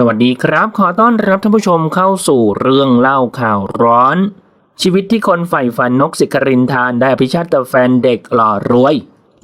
สวัสดีครับ ขอต้อนรับท่านผู้ชมเข้าสู่เรื่องเล่าข่าวร้อน ชีวิตที่คนใฝ่ฝันนกสิกรินทานได้พิชาติแฟนเด็กหล่อรวย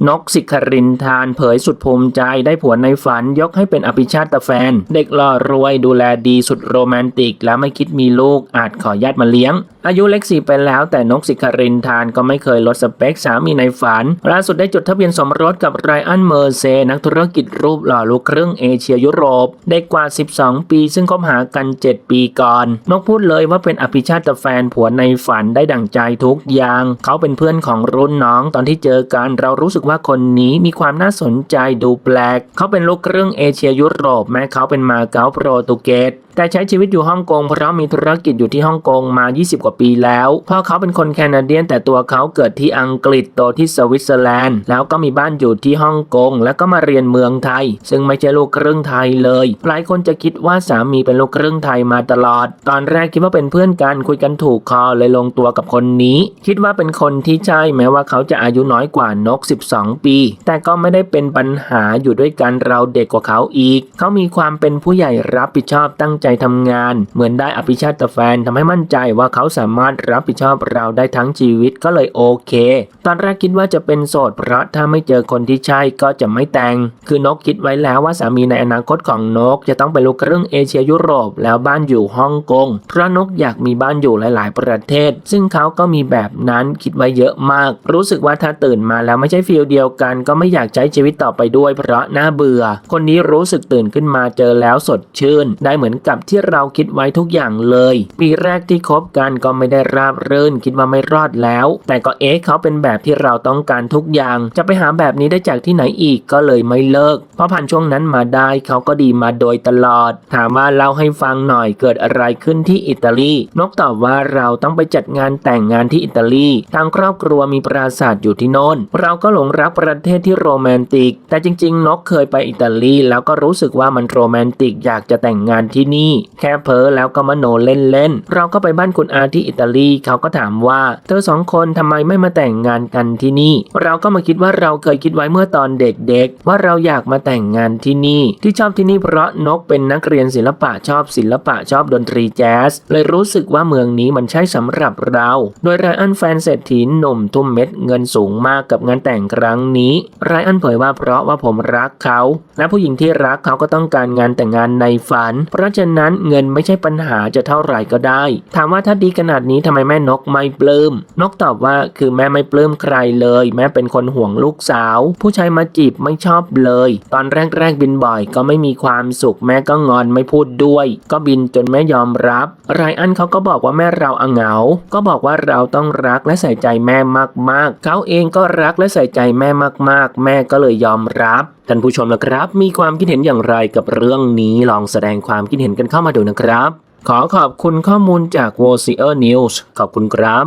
นกสิครินทานเผยสุดภูมิใจได้ผัวในฝันยกให้เป็นอภิชาติแฟน เด็กหล่อรวยดูแลดีสุดโรแมนติก และไม่คิดมีลูกอาจขอญาติมาเลี้ยง อายุเล็กสี่ไปแล้วแต่นกสิครินทานก็ไม่เคยลดสเปคสามีในฝันล่าสุดได้จดทะเบียนสมรสกับไรอันเมอร์เซ นักธุรกิจรูปหล่อลูกครึ่งเอเชียยุโรปเด็กกว่า 12 ปี ซึ่งคบหากัน 7 ปีก่อน นกพูดเลยว่าเป็นอภิชาติแฟนผัวในฝันได้ดั่งใจทุกอย่าง เขาเป็นเพื่อนของรุ่นน้องตอนที่เจอกันเรารู้สึกว่าคนนี้มีความน่าสนใจดูแปลก เขาเป็นลูกครึ่งเอเชียยุโรปแม้เขาเป็นมาเก๊าโปรตุเกส แต่ใช้ชีวิตอยู่ฮ่องกงเพราะมีธุรกิจอยู่ที่ฮ่องกงมา 20 กว่าปีแล้วพ่อเขาเป็นคนแคนาเดียนแต่ตัวเขาเกิดที่อังกฤษโตที่สวิตเซอร์แลนด์ แล้วก็มีบ้านอยู่ที่ฮ่องกงแล้วก็มาเรียนเมืองไทย ซึ่งไม่ใช่ลูกครึ่งไทยเลย หลายคนจะคิดว่าสามีเป็นลูกครึ่งไทยมาตลอด ตอนแรกคิดว่าเป็นเพื่อนกันคุยกันถูกคอเลยลงตัวกับคนนี้ คิดว่าเป็นคนที่ใช่แม้ว่าเขาจะอายุน้อยกว่านก 12 ปี แต่ก็ไม่ได้เป็นปัญหาอยู่ด้วยกันเราเด็กกว่าเขาอีก เขามีความเป็นผู้ใหญ่รับผิดชอบตั้งใจทำงาน เหมือนได้อภิชาติแฟนทำให้มั่นใจว่าเขาสามารถรับผิดชอบเราได้ทั้งชีวิตก็เลยโอเค ตอนแรกคิดว่าจะเป็นโสดเพราะถ้าไม่เจอคนที่ใช่ก็จะไม่แต่ง คือนกคิดไว้แล้วว่าสามีในอนาคตของนก จะต้องเป็นลูกครึ่งเอเชียยุโรป แล้วบ้านอยู่ฮ่องกงเพราะนกอยากมีบ้านอยู่หลาย ๆ ประเทศ ซึ่งเขาก็มีแบบนั้นคิดไว้เยอะมาก รู้สึกว่าถ้าตื่นมาแล้วไม่ใช่ฟีลเดียวกัน ก็ไม่อยากใช้ชีวิตต่อไปด้วย เพราะน่าเบื่อ คนนี้รู้สึกตื่นขึ้นมาเจอแล้วสดชื่น ได้เหมือนกับที่เราคิดไว้ทุกอย่างเลย ปีแรกที่คบกันก็ไม่ได้ราบรื่นคิดว่าไม่รอดแล้ว แต่ก็เอ๊ะเขาเป็นแบบที่เราต้องการทุกอย่าง จะไปหาแบบนี้ได้จากที่ไหนอีกก็เลยไม่เลิกเพราะผ่านช่วงนั้นมาได้เขาก็ดีมาโดยตลอด ถามว่าเล่าให้ฟังหน่อยเกิดอะไรขึ้นที่อิตาลีนกตอบว่าเราต้องไปจัดงานแต่งงานที่อิตาลีทางครอบครัวมีปราสาทอยู่ที่โน่นเราก็หลงรักประเทศที่โรแมนติก แต่จริง ๆ นกเคยไปอิตาลีแล้วก็รู้สึกว่ามันโรแมนติกอยากจะแต่งงานที่นี่แค่เพ้อแล้วก็มโนเล่นๆ เราก็ไปบ้านคุณอาที่อิตาลีเขาก็ถามว่า เธอสองคนทำไมไม่มาแต่งงานกันที่นี่ เราก็มาคิดว่าเราเคยคิดไว้เมื่อตอนเด็กๆ ว่าเราอยากมาแต่งงานที่นี่ ที่ชอบที่นี่เพราะนกเป็นนักเรียนศิลปะชอบศิลปะชอบดนตรีแจ๊สเลยรู้สึกว่าเมืองนี้มันใช่สำหรับเรา โดยไรอันแฟนเศรษฐีหนุ่มทุ่มเม็ดเงินสูงมากกับงานแต่งครั้งนี้ไรอันเผยว่าเพราะว่าผมรักเขา และผู้หญิงที่รักเขาก็ต้องการงานแต่งงานในฝัน เพราะฉะนั้นเงินไม่ใช่ปัญหาจะเท่าไหร่ก็ได้ ถามว่าถ้าดีขนาดนี้ทำไมแม่นกไม่ปลื้ม นกตอบว่าคือแม่ไม่ปลื้มใครเลย แม่เป็นคนห่วงลูกสาว ผู้ชายมาจีบไม่ชอบเลย ตอนแรกๆบินบ่อยก็ไม่มีความสุข แม่ก็งอนไม่พูดด้วย ก็บินจนแม่ยอมรับไรอันเขาก็บอกว่าแม่เราอะเหงา ก็บอกว่าเราต้องรักและใส่ใจแม่มากๆ เขาเองก็รักและใส่ใจแม่มากๆ แม่ก็เลยยอมรับ ท่านผู้ชมนะครับ มีความคิดเห็นอย่างไรกับเรื่องนี้ลองแสดงความคิดเห็นกันเข้ามาดูนะครับ ขอขอบคุณข้อมูลจาก w o c i e r News ขอบคุณครับ